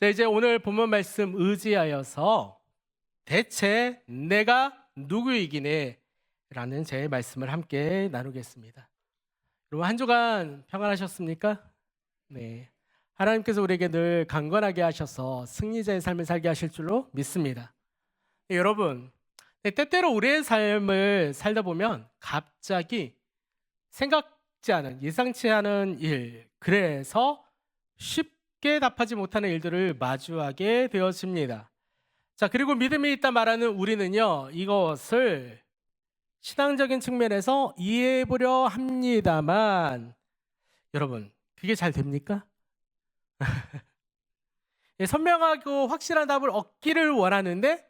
자, 이제 오늘 본문 말씀 의지하여서 대체 내가 누구이기네 라는 제 말씀을 함께 나누겠습니다. 여러분 한 주간 평안하셨습니까? 네. 하나님께서 우리에게 늘 강건하게 하셔서 승리자의 삶을 살게 하실 줄로 믿습니다. 네, 여러분, 네, 때때로 우리의 삶을 살다 보면 갑자기 생각지 않은 예상치 않은 일, 그래서 쉽 게 답하지 못하는 일들을 마주하게 되었습니다. 자, 그리고 믿음이 있다 말하는 우리는요, 이것을 신앙적인 측면에서 이해해 보려 합니다만, 여러분, 그게 잘 됩니까? 예, 선명하고 확실한 답을 얻기를 원하는데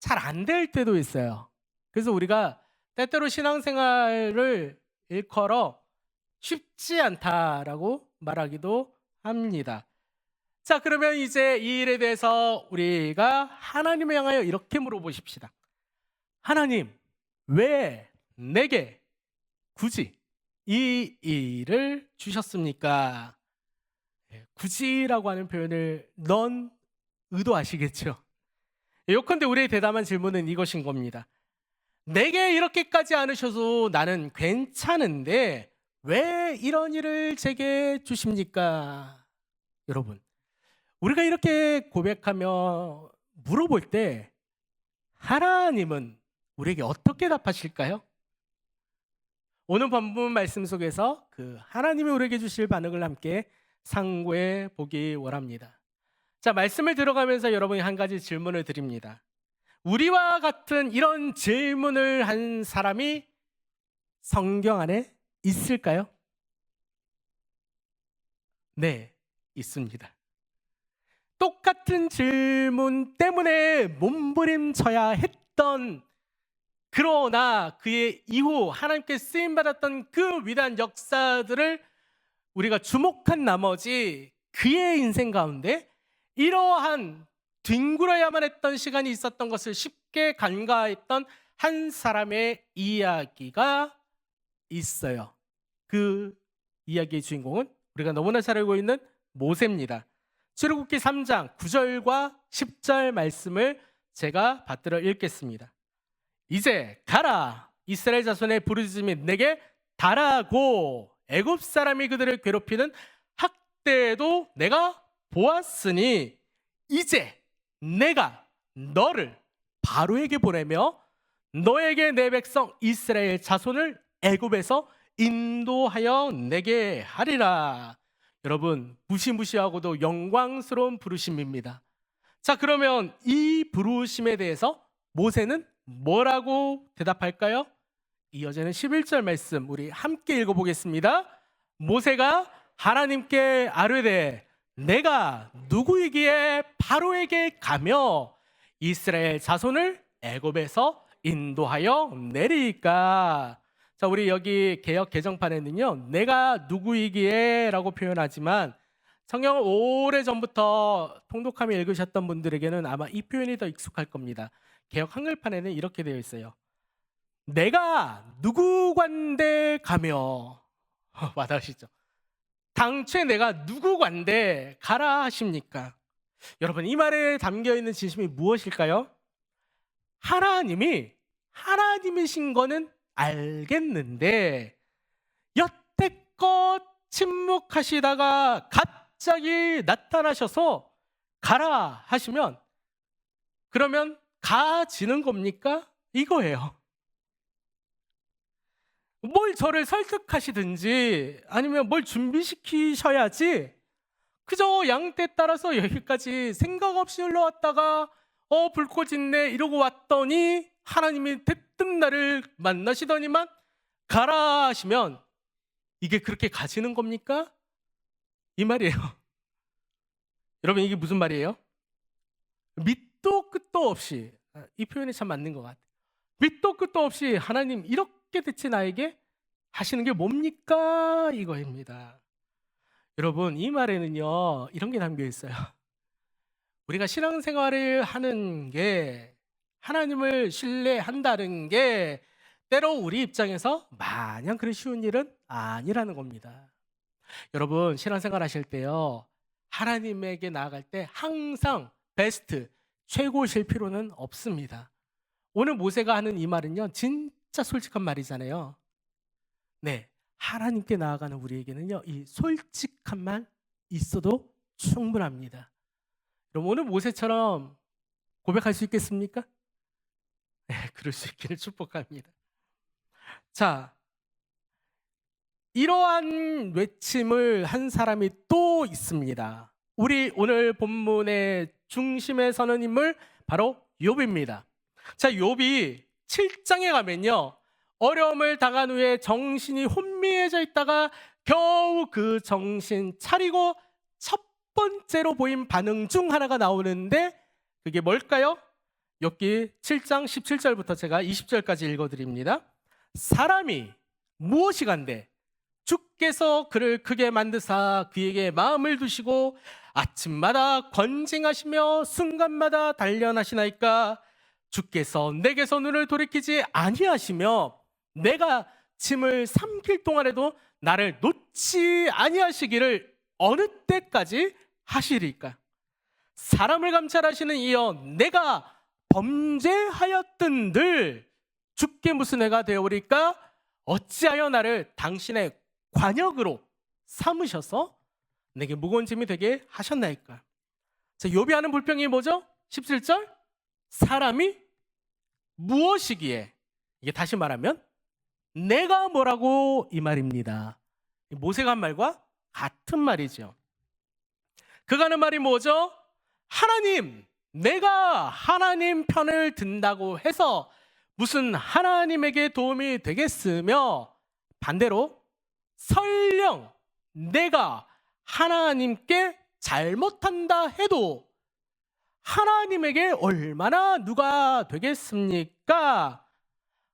잘 안 될 때도 있어요. 그래서 우리가 때때로 신앙생활을 일컬어 쉽지 않다라고 말하기도 합니다. 자, 그러면 이제 이 일에 대해서 우리가 하나님을 향하여 이렇게 물어보십시다. 하나님, 왜 내게 굳이 이 일을 주셨습니까? 예, 굳이라고 하는 표현을 넌 의도하시겠죠? 요컨대 우리의 대담한 질문은 이것인 겁니다. 내게 이렇게까지 않으셔도 나는 괜찮은데 왜 이런 일을 제게 주십니까? 여러분, 우리가 이렇게 고백하며 물어볼 때 하나님은 우리에게 어떻게 답하실까요? 오늘 본문 말씀 속에서 그 하나님이 우리에게 주실 반응을 함께 상고해 보기 원합니다. 자, 말씀을 들어가면서 여러분이 한 가지 질문을 드립니다. 우리와 같은 이런 질문을 한 사람이 성경 안에 있을까요? 네, 있습니다. 똑같은 질문 때문에 몸부림쳐야 했던 그러나 그의 이후 하나님께 쓰임 받았던 그 위대한 역사들을 우리가 주목한 나머지 그의 인생 가운데 이러한 뒹굴어야만 했던 시간이 있었던 것을 쉽게 간과했던 한 사람의 이야기가 있어요. 그 이야기의 주인공은 우리가 너무나 잘 알고 있는 모세입니다. 출애굽기 3장 9절과 10절 말씀을 제가 받들어 읽겠습니다. 이제 가라 이스라엘 자손의 부르짖음이 내게 달하고 애굽 사람이 그들을 괴롭히는 학대도 내가 보았으니 이제 내가 너를 바로에게 보내며 너에게 내 백성 이스라엘 자손을 애굽에서 인도하여 내게 하리라. 여러분 무시무시하고도 영광스러운 부르심입니다. 자 그러면 이 부르심에 대해서 모세는 뭐라고 대답할까요? 이어지는 11절 말씀 우리 함께 읽어보겠습니다. 모세가 하나님께 아뢰되 내가 누구이기에 바로에게 가며 이스라엘 자손을 애굽에서 인도하여 내리까 자, 우리 여기 개혁 개정판에는요. 내가 누구이기에 라고 표현하지만 성경을 오래 전부터 통독하며 읽으셨던 분들에게는 아마 이 표현이 더 익숙할 겁니다. 개혁 한글판에는 이렇게 되어 있어요. 내가 누구 관대 가며 와닿으시죠? 당최 내가 누구 관대 가라 하십니까? 여러분 이 말에 담겨 있는 진심이 무엇일까요? 하나님이 하나님이신 거는 알겠는데 여태껏 침묵하시다가 갑자기 나타나셔서 가라 하시면 그러면 가지는 겁니까? 이거예요. 뭘 저를 설득하시든지 아니면 뭘 준비시키셔야지 그저 양떼 따라서 여기까지 생각 없이 흘러왔다가 어 불꽃 있네 이러고 왔더니 하나님이 대뜸 나를 만나시더니만 가라 하시면 이게 그렇게 가시는 겁니까? 이 말이에요. 여러분 이게 무슨 말이에요? 밑도 끝도 없이 이 표현이 참 맞는 것 같아요. 밑도 끝도 없이 하나님 이렇게 대체 나에게 하시는 게 뭡니까? 이거입니다. 여러분 이 말에는요 이런 게 담겨 있어요. 우리가 신앙생활을 하는 게 하나님을 신뢰한다는 게 때로 우리 입장에서 마냥 그리 쉬운 일은 아니라는 겁니다. 여러분 신앙생활 하실 때요 하나님에게 나아갈 때 항상 베스트, 최고실 필요는 없습니다. 오늘 모세가 하는 이 말은요, 진짜 솔직한 말이잖아요. 네, 하나님께 나아가는 우리에게는요, 이 솔직한 말 있어도 충분합니다. 그럼 오늘 모세처럼 고백할 수 있겠습니까? 네, 그럴 수 있기를 축복합니다. 자, 이러한 외침을 한 사람이 또 있습니다. 우리 오늘 본문의 중심에 서는 인물 바로 욥입니다. 자, 욥이 7장에 가면요. 어려움을 당한 후에 정신이 혼미해져 있다가 겨우 그 정신 차리고 첫 번째로 보인 반응 중 하나가 나오는데 그게 뭘까요? 욥기 7장 17절부터 제가 20절까지 읽어 드립니다. 사람이 무엇이 간데 주께서 그를 크게 만드사 그에게 마음을 두시고 아침마다 권징하시며 순간마다 단련하시나이까? 주께서 내게서 눈을 돌이키지 아니하시며 내가 침을 삼킬 동안에도 나를 놓지 아니하시기를 어느 때까지 하시리까? 사람을 감찰하시는 이여 내가 범죄하였던들 주께 무슨 애가 되어오리까 어찌하여 나를 당신의 관역으로 삼으셔서 내게 무거운 짐이 되게 하셨나이까 자, 욥이 하는 불평이 뭐죠? 17절 사람이 무엇이기에 이게 다시 말하면 내가 뭐라고 이 말입니다. 모세가 한 말과 같은 말이죠. 그가 하는 말이 뭐죠? 하나님, 내가 하나님 편을 든다고 해서 무슨 하나님에게 도움이 되겠으며 반대로 설령 내가 하나님께 잘못한다 해도 하나님에게 얼마나 누가 되겠습니까?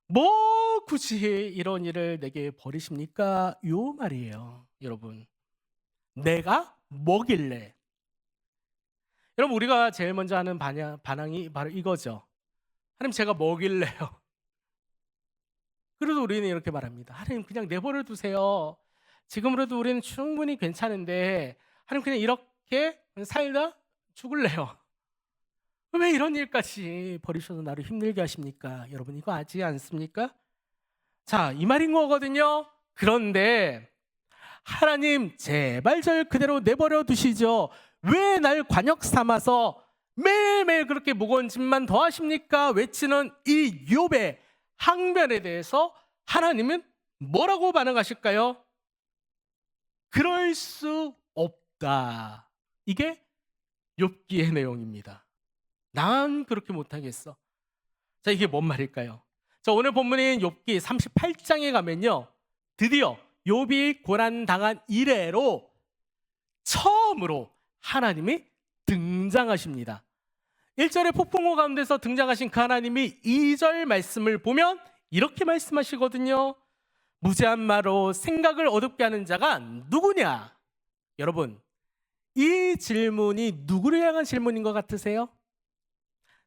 뭐 굳이 이런 일을 내게 버리십니까? 요 말이에요, 여러분. 내가 뭐길래? 여러분 우리가 제일 먼저 하는 반향, 반항이 바로 이거죠. 하나님 제가 뭐길래요? 그래도 우리는 이렇게 말합니다. 하나님 그냥 내버려 두세요. 지금으로도 우리는 충분히 괜찮은데 하나님 그냥 이렇게 살다 죽을래요. 왜 이런 일까지 버리셔서 나를 힘들게 하십니까? 여러분 이거 아지 않습니까? 자, 이 말인 거거든요. 그런데 하나님 제발 절 그대로 내버려 두시죠. 왜 날 관역 삼아서 매일매일 그렇게 무거운 짐만 더 하십니까? 외치는 이 욥의 항변에 대해서 하나님은 뭐라고 반응하실까요? 그럴 수 없다. 이게 욥기의 내용입니다. 난 그렇게 못하겠어. 자, 이게 뭔 말일까요? 자, 오늘 본문인 욥기 38장에 가면요. 드디어 욥이 고난 당한 이래로 처음으로 하나님이 등장하십니다. 1절의 폭풍호 가운데서 등장하신 그 하나님이 2절 말씀을 보면 이렇게 말씀하시거든요. 무죄한 마로 생각을 어둡게 하는 자가 누구냐? 여러분, 이 질문이 누구를 향한 질문인 것 같으세요?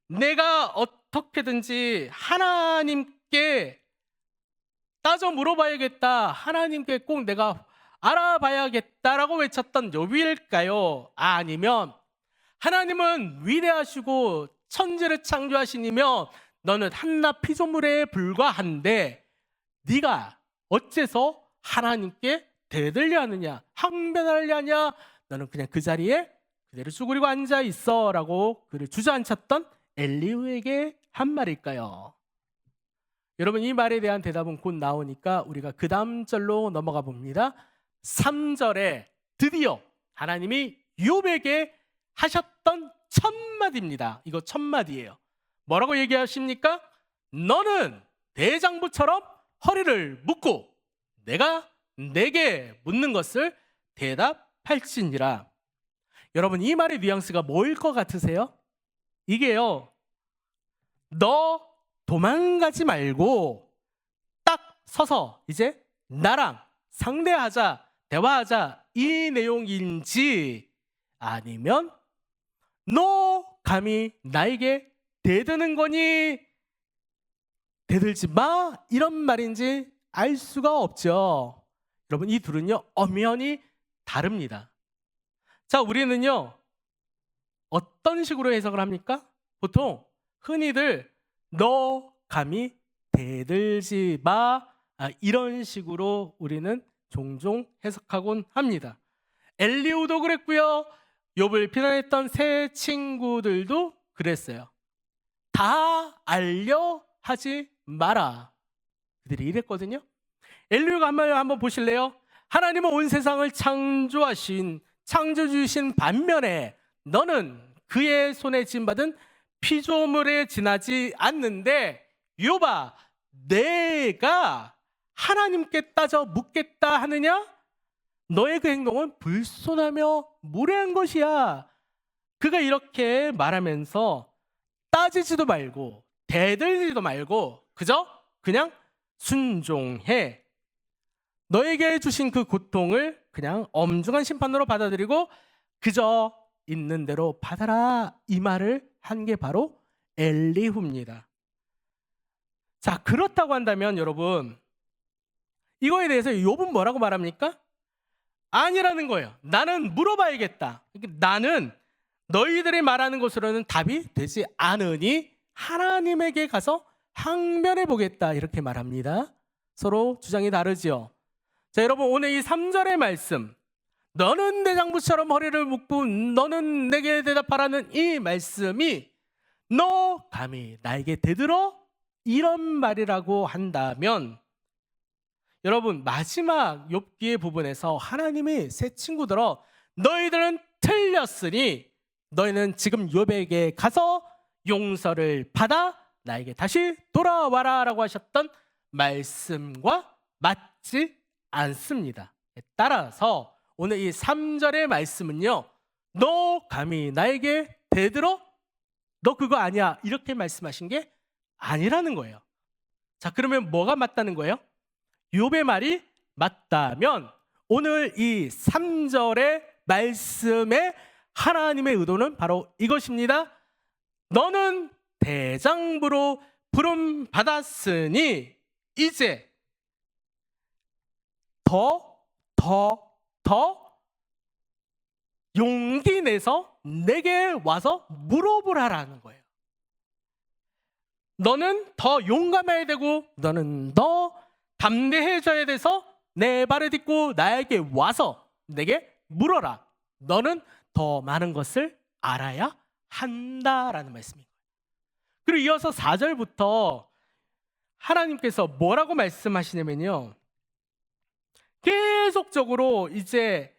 내가 어떻게든지 하나님께 따져 물어봐야겠다. 하나님께 꼭 내가 알아봐야겠다라고 외쳤던 욥일까요? 아니면 하나님은 위대하시고 천지를 창조하시니며 너는 한낱 피조물에 불과한데 네가 어째서 하나님께 대들려 하느냐 항변하려 하냐 너는 그냥 그 자리에 그대로 쭈그리고 앉아 있어라고 그를 주저앉혔던 엘리후에게 한 말일까요? 여러분 이 말에 대한 대답은 곧 나오니까 우리가 그 다음 절로 넘어가 봅니다. 3절에 드디어 하나님이 욥에게 하셨던 첫 마디입니다. 이거 첫 마디예요. 뭐라고 얘기하십니까? 너는 대장부처럼 허리를 묶고 내가 내게 묻는 것을 대답할지니라. 여러분 이 말의 뉘앙스가 뭐일 것 같으세요? 이게요. 너 도망가지 말고 딱 서서 이제 나랑 상대하자, 대화하자 이 내용인지 아니면 너 감히 나에게 대드는 거니 대들지 마 이런 말인지 알 수가 없죠. 여러분 이 둘은요 엄연히 다릅니다. 자, 우리는요. 어떤 식으로 해석을 합니까? 보통 흔히들 너 감히 대들지 마 아, 이런 식으로 우리는 종종 해석하곤 합니다. 엘리우도 그랬고요. 욥을 비난했던 새 친구들도 그랬어요. 다 알려 하지 마라. 그들이 이랬거든요. 엘리우가 한 말 한번 보실래요? 하나님은 온 세상을 창조하신 창조주신 반면에 너는 그의 손에 짐받은 피조물에 지나지 않는데 욥아 내가 하나님께 따져 묻겠다 하느냐? 너의 그 행동은 불손하며 무례한 것이야. 그가 이렇게 말하면서 따지지도 말고 대들지도 말고 그저 그냥 순종해. 너에게 주신 그 고통을 그냥 엄중한 심판으로 받아들이고 그저 있는 대로 받아라 이 말을 한 게 바로 엘리후입니다. 자 그렇다고 한다면 여러분 이거에 대해서 욥은 뭐라고 말합니까? 아니라는 거예요. 나는 물어봐야겠다. 그러니까 나는 너희들이 말하는 것으로는 답이 되지 않으니 하나님에게 가서 항변해 보겠다 이렇게 말합니다. 서로 주장이 다르지요. 자, 여러분 오늘 이 3절의 말씀 너는 내 장부처럼 허리를 묶고 너는 내게 대답하라는 이 말씀이 너 감히 나에게 대들어 이런 말이라고 한다면 여러분 마지막 욥기의 부분에서 하나님이 새 친구들어 너희들은 틀렸으니 너희는 지금 욥에게 가서 용서를 받아 나에게 다시 돌아와라라고 하셨던 말씀과 맞지 않습니다. 따라서 오늘 이 3절의 말씀은요. 너 감히 나에게 대들어? 너 그거 아니야. 이렇게 말씀하신 게 아니라는 거예요. 자, 그러면 뭐가 맞다는 거예요? 욥의 말이 맞다면 오늘 이 3절의 말씀의 하나님의 의도는 바로 이것입니다. 너는 대장부로 부름 받았으니 이제 더, 더, 더 용기 내서 내게 와서 물어보라라는 거예요. 너는 더 용감해야 되고, 너는 더 담대해져야 돼서 내 발을 딛고 나에게 와서 내게 물어라. 너는 더 많은 것을 알아야 한다라는 거예요. 그리고 이어서 4절부터 하나님께서 뭐라고 말씀하시냐면요. 계속적으로 이제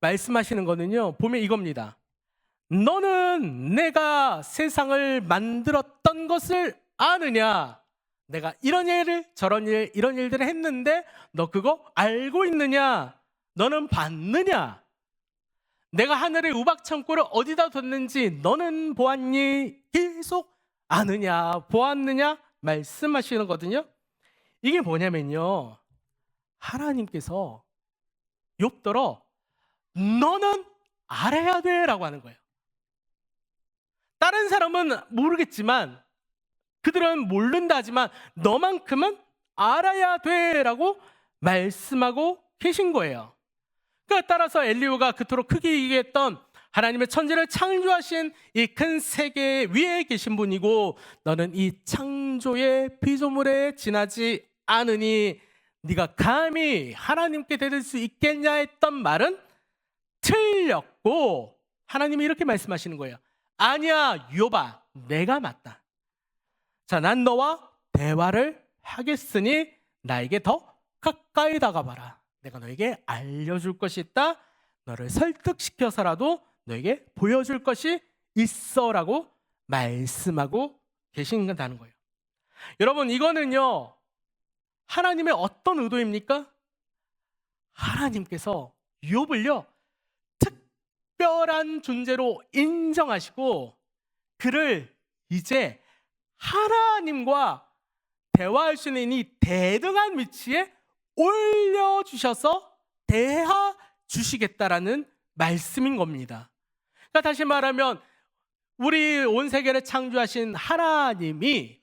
말씀하시는 거는요. 보면 이겁니다. 너는 내가 세상을 만들었던 것을 아느냐? 내가 이런 일을 저런 일 이런 일들을 했는데 너 그거 알고 있느냐? 너는 봤느냐? 내가 하늘의 우박 창고를 어디다 뒀는지 너는 보았니? 계속 아느냐? 보았느냐? 말씀하시는 거거든요. 이게 뭐냐면요. 하나님께서 욥더러 너는 알아야 돼라고 하는 거예요. 다른 사람은 모르겠지만 그들은 모른다 하지만 너만큼은 알아야 돼라고 말씀하고 계신 거예요. 그러니까 따라서 엘리오가 그토록 크게 얘기했던 하나님의 천지를 창조하신 이 큰 세계 위에 계신 분이고 너는 이 창조의 피조물에 지나지 않으니 네가 감히 하나님께 대들 수 있겠냐 했던 말은 틀렸고 하나님이 이렇게 말씀하시는 거예요. 아니야, 요바, 내가 맞다. 자, 난 너와 대화를 하겠으니 나에게 더 가까이 다가봐라. 내가 너에게 알려줄 것이 있다. 너를 설득시켜서라도 너에게 보여줄 것이 있어라고 말씀하고 계신다는 거예요. 여러분, 이거는요, 하나님의 어떤 의도입니까? 하나님께서 욥을요, 특별한 존재로 인정하시고, 그를 이제 하나님과 대화할 수 있는 이 대등한 위치에 올려주셔서 대하 주시겠다라는 말씀인 겁니다. 그러니까 다시 말하면 우리 온 세계를 창조하신 하나님이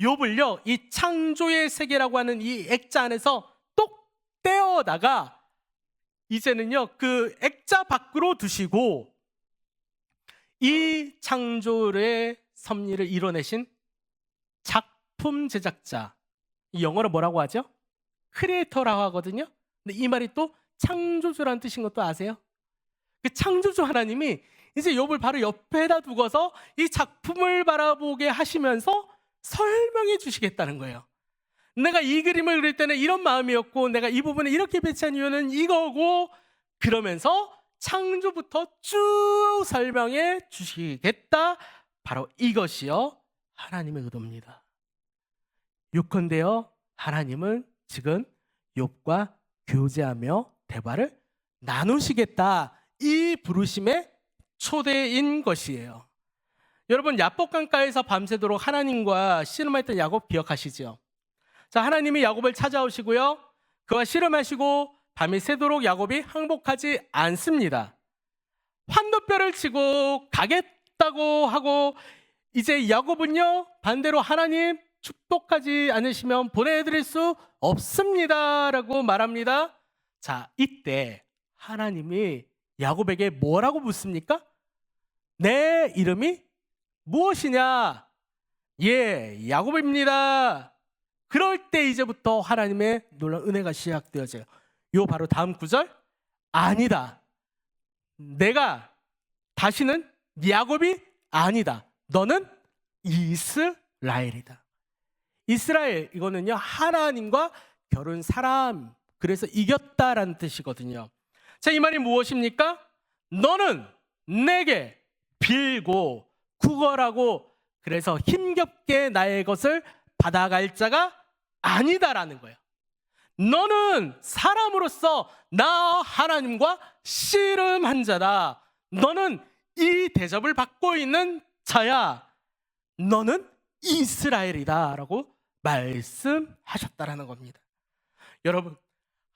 욥을요 이 창조의 세계라고 하는 이 액자 안에서 똑 떼어다가 이제는요 그 액자 밖으로 두시고 이 창조의 섭리를 이뤄내신 작품 제작자 이 영어로 뭐라고 하죠? 크리에이터라고 하거든요. 근데 이 말이 또 창조주라는 뜻인 것도 아세요? 그 창조주 하나님이 이제 욥을 바로 옆에다 두고서 이 작품을 바라보게 하시면서 설명해 주시겠다는 거예요. 내가 이 그림을 그릴 때는 이런 마음이었고 내가 이 부분을 이렇게 배치한 이유는 이거고 그러면서 창조부터 쭉 설명해 주시겠다. 바로 이것이요. 하나님의 의도입니다. 요컨대요. 하나님은 지금 욥과 교제하며 대화를 나누시겠다. 이 부르심의 초대인 것이에요. 여러분 야복강가에서 밤새도록 하나님과 씨름했던 야곱 기억하시죠? 자, 하나님이 야곱을 찾아오시고요. 그와 씨름하시고 밤이 새도록 야곱이 항복하지 않습니다. 환도뼈를 치고 가겠다고 하고 이제 야곱은요 반대로 하나님 축복하지 않으시면 보내드릴 수 없습니다 라고 말합니다. 자 이때 하나님이 야곱에게 뭐라고 묻습니까? 내 이름이 무엇이냐? 예, 야곱입니다. 그럴 때 이제부터 하나님의 놀라운 은혜가 시작되어져요. 요 바로 다음 구절 아니다. 내가 다시는 야곱이 아니다. 너는 이스라엘이다. 이스라엘 이거는요 하나님과 결혼 사람 그래서 이겼다라는 뜻이거든요. 자 이 말이 무엇입니까? 너는 내게 빌고 구걸하고 그래서 힘겹게 나의 것을 받아갈 자가 아니다라는 거예요. 너는 사람으로서 나 하나님과 씨름한 자다. 너는 이 대접을 받고 있는 자야. 너는 이스라엘이다라고 말씀하셨다라는 겁니다. 여러분,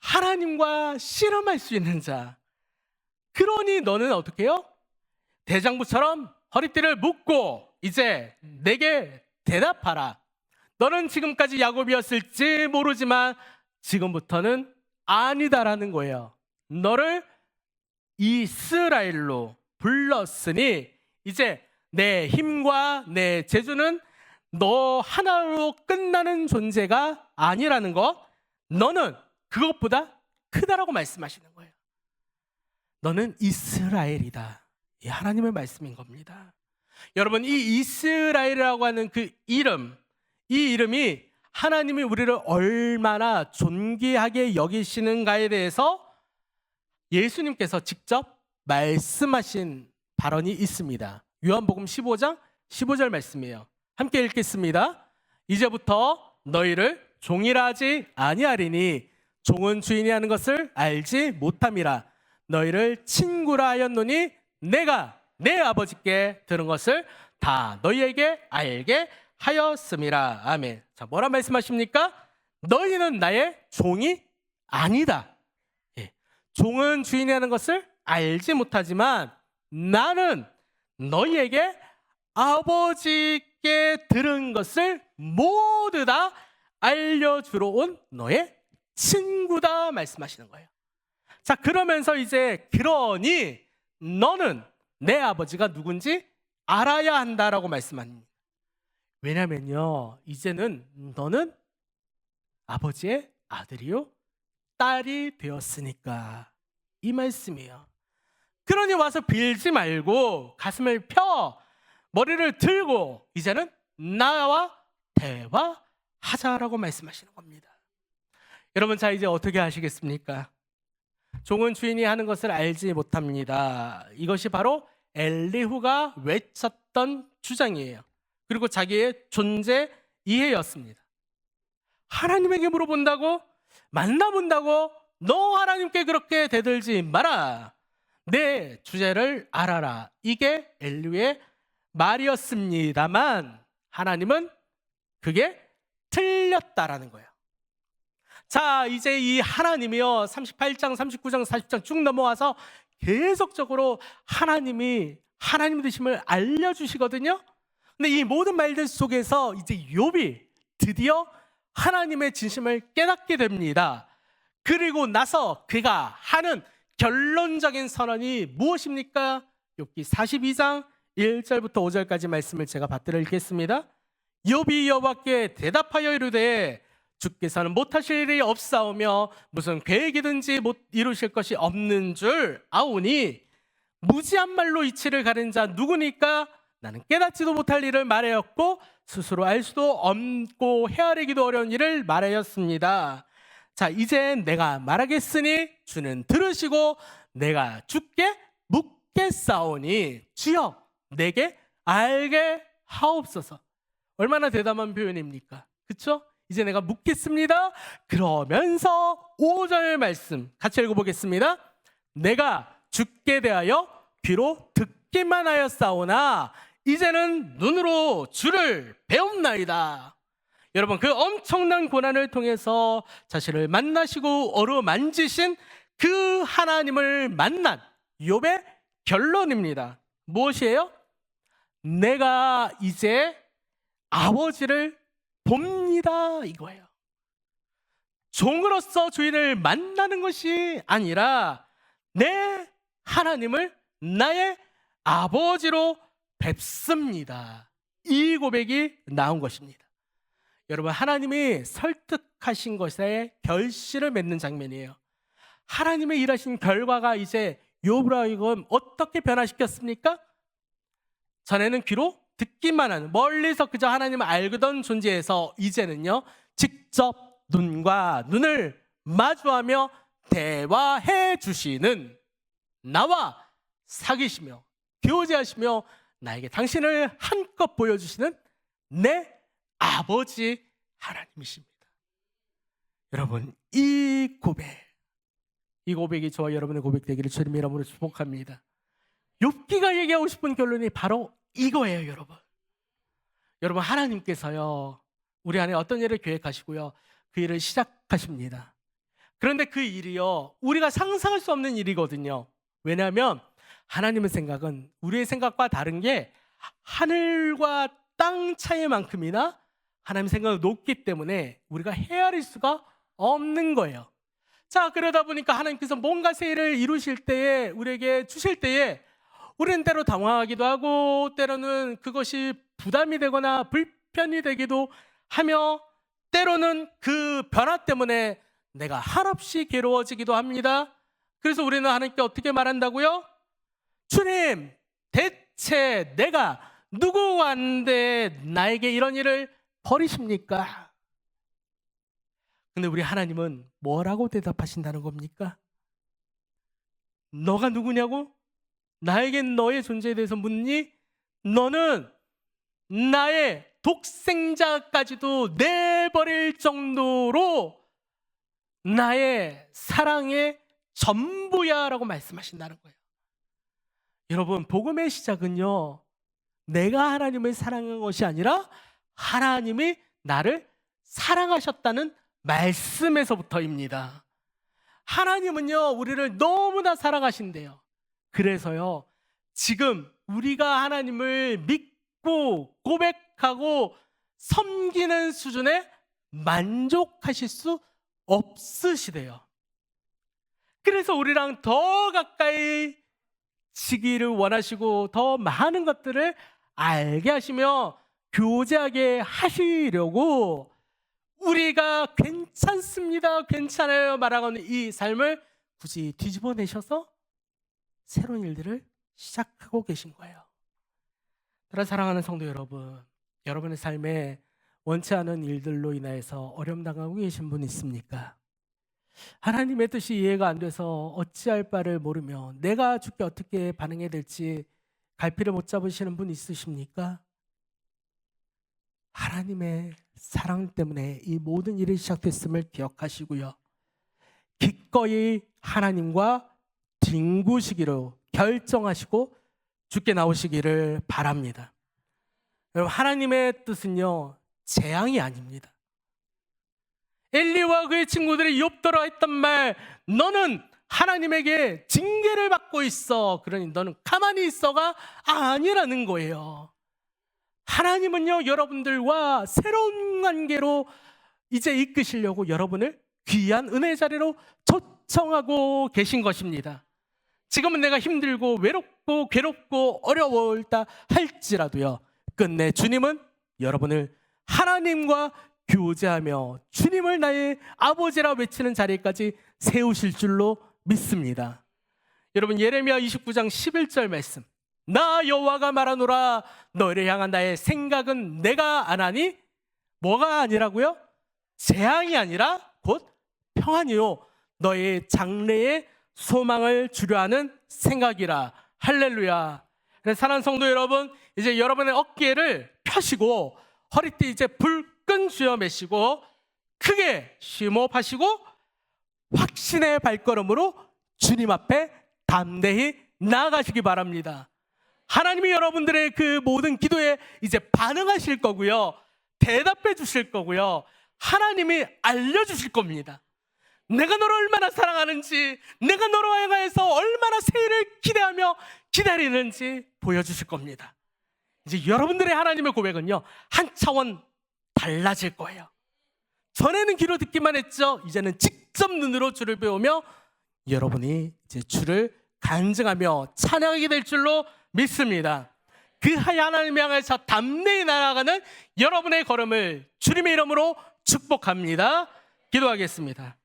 하나님과 씨름할 수 있는 자. 그러니 너는 어떻게 해요? 대장부처럼 허리띠를 묶고 이제 내게 대답하라. 너는 지금까지 야곱이었을지 모르지만 지금부터는 아니다라는 거예요. 너를 이스라엘로 불렀으니 이제 내 힘과 내 재주는 너 하나로 끝나는 존재가 아니라는 것. 너는 그것보다 크다라고 말씀하시는 거예요. 너는 이스라엘이다. 이 하나님의 말씀인 겁니다. 여러분 이 이스라엘이라고 하는 그 이름, 이 이름이 하나님이 우리를 얼마나 존귀하게 여기시는가에 대해서 예수님께서 직접 말씀하신 발언이 있습니다. 요한복음 15장 15절 말씀이에요. 함께 읽겠습니다. 이제부터 너희를 종이라 하지 아니하리니 종은 주인이 하는 것을 알지 못함이라 너희를 친구라 하였노니 내가 내 아버지께 들은 것을 다 너희에게 알게 하였음이라. 아멘. 자, 뭐라 말씀하십니까? 너희는 나의 종이 아니다. 예. 종은 주인이 하는 것을 알지 못하지만 나는 너희에게 아버지 께 들은 것을 모두 다 알려주러 온 너의 친구다 말씀하시는 거예요. 자, 그러면서 이제 그러니 너는 내 아버지가 누군지 알아야 한다라고 말씀합니다. 왜냐면요, 이제는 너는 아버지의 아들이요, 딸이 되었으니까. 이 말씀이에요. 그러니 와서 빌지 말고 가슴을 펴 머리를 들고 이제는 나와 대화하자라고 말씀하시는 겁니다. 여러분, 자, 이제 어떻게 하시겠습니까? 종은 주인이 하는 것을 알지 못합니다. 이것이 바로 엘리후가 외쳤던 주장이에요. 그리고 자기의 존재 이해였습니다. 하나님에게 물어본다고? 만나본다고? 너 하나님께 그렇게 대들지 마라. 내 주제를 알아라. 이게 엘리후의 말이었습니다만 하나님은 그게 틀렸다라는 거예요. 자, 이제 이 하나님이요. 38장, 39장, 40장 쭉 넘어와서 계속적으로 하나님이 하나님 되심을 알려 주시거든요. 근데 이 모든 말들 속에서 이제 욥이 드디어 하나님의 진심을 깨닫게 됩니다. 그리고 나서 그가 하는 결론적인 선언이 무엇입니까? 욥기 42장 1절부터 5절까지 말씀을 제가 받들어 읽겠습니다. 욥이 여호와께 대답하여 이르되 주께서는 못하실 일이 없사오며 무슨 계획이든지 못 이루실 것이 없는 줄 아오니 무지한 말로 이치를 가른 자 누구니까 나는 깨닫지도 못할 일을 말하였고 스스로 알 수도 없고 헤아리기도 어려운 일을 말하였습니다. 자 이제 내가 말하겠으니 주는 들으시고 내가 주께 묻겠사오니 주여 내게 알게 하옵소서. 얼마나 대담한 표현입니까? 그쵸? 이제 내가 묻겠습니다. 그러면서 5절 말씀 같이 읽어보겠습니다. 내가 죽게 대하여 귀로 듣기만 하였사오나 이제는 눈으로 주를 배움나이다. 여러분 그 엄청난 고난을 통해서 자신을 만나시고 어루만지신 그 하나님을 만난 욥의 결론입니다. 무엇이에요? 내가 이제 아버지를 봅니다 이거예요. 종으로서 주인을 만나는 것이 아니라 내 하나님을 나의 아버지로 뵙습니다. 이 고백이 나온 것입니다. 여러분 하나님이 설득하신 것에 결실을 맺는 장면이에요. 하나님의 일하신 결과가 이제 욥을 어떻게 변화시켰습니까? 전에는 귀로 듣기만 하는 멀리서 그저 하나님을 알던 존재에서 이제는요 직접 눈과 눈을 마주하며 대화해 주시는 나와 사귀시며 교제하시며 나에게 당신을 한껏 보여주시는 내 아버지 하나님이십니다. 여러분 이 고백 이 고백이 저와 여러분의 고백 되기를 주님 이름으로 축복합니다. 욥기가 얘기하고 싶은 결론이 바로 이거예요, 여러분. 여러분 하나님께서요. 우리 안에 어떤 일을 계획하시고요. 그 일을 시작하십니다. 그런데 그 일이요. 우리가 상상할 수 없는 일이거든요. 왜냐하면 하나님의 생각은 우리의 생각과 다른 게 하늘과 땅 차이만큼이나 하나님 생각이 높기 때문에 우리가 헤아릴 수가 없는 거예요. 자, 그러다 보니까 하나님께서 뭔가 새 일을 이루실 때에 우리에게 주실 때에 우리는 때로 당황하기도 하고 때로는 그것이 부담이 되거나 불편이 되기도 하며 때로는 그 변화 때문에 내가 한없이 괴로워지기도 합니다. 그래서 우리는 하나님께 어떻게 말한다고요? 주님, 대체 내가 누구한데 나에게 이런 일을 버리십니까? 근데 우리 하나님은 뭐라고 대답하신다는 겁니까? 너가 누구냐고? 나에겐 너의 존재에 대해서 묻니? 너는 나의 독생자까지도 내버릴 정도로 나의 사랑의 전부야 라고 말씀하신다는 거예요. 여러분, 복음의 시작은요, 내가 하나님을 사랑한 것이 아니라 하나님이 나를 사랑하셨다는 말씀에서부터입니다. 하나님은요, 우리를 너무나 사랑하신대요. 그래서요, 지금 우리가 하나님을 믿고 고백하고 섬기는 수준에 만족하실 수 없으시대요. 그래서 우리랑 더 가까이 지기를 원하시고 더 많은 것들을 알게 하시며 교제하게 하시려고 우리가 괜찮습니다, 괜찮아요 말하는 이 삶을 굳이 뒤집어 내셔서 새로운 일들을 시작하고 계신 거예요. 따라 사랑하는 성도 여러분, 여러분의 삶에 원치 않은 일들로 인하여서 어려움 당하고 계신 분 있습니까? 하나님의 뜻이 이해가 안 돼서 어찌할 바를 모르며 내가 죽게 어떻게 반응해야 될지 갈피를 못 잡으시는 분 있으십니까? 하나님의 사랑 때문에 이 모든 일이 시작됐음을 기억하시고요. 기꺼이 하나님과 뒹구시기로 결정하시고 죽게 나오시기를 바랍니다. 여러분 하나님의 뜻은요 재앙이 아닙니다. 엘리와 그의 친구들이 욥더러 했던 말 너는 하나님에게 징계를 받고 있어. 그러니 너는 가만히 있어가 아니라는 거예요. 하나님은요 여러분들과 새로운 관계로 이제 이끄시려고 여러분을 귀한 은혜 자리로 초청하고 계신 것입니다. 지금은 내가 힘들고 외롭고 괴롭고 어려울다 할지라도요. 끝내 주님은 여러분을 하나님과 교제하며 주님을 나의 아버지라 외치는 자리까지 세우실 줄로 믿습니다. 여러분 예레미야 29장 11절 말씀. 나 여호와가 말하노라 너를 향한 나의 생각은 내가 안 하니 뭐가 아니라고요? 재앙이 아니라 곧 평안이요 너의 장래에 소망을 주려 하는 생각이라 할렐루야. 사랑하는 성도 여러분 이제 여러분의 어깨를 펴시고 허리띠 이제 불끈 쥐어 매시고 크게 심호흡하시고 확신의 발걸음으로 주님 앞에 담대히 나아가시기 바랍니다. 하나님이 여러분들의 그 모든 기도에 이제 반응하실 거고요. 대답해 주실 거고요. 하나님이 알려주실 겁니다. 내가 너를 얼마나 사랑하는지, 내가 너로 행하여서 얼마나 새해를 기대하며 기다리는지 보여주실 겁니다. 이제 여러분들의 하나님의 고백은요, 한 차원 달라질 거예요. 전에는 귀로 듣기만 했죠. 이제는 직접 눈으로 주를 배우며 여러분이 이제 주를 간증하며 찬양하게 될 줄로 믿습니다. 그 하나님 향해서 담대히 날아가는 여러분의 걸음을 주님의 이름으로 축복합니다. 기도하겠습니다.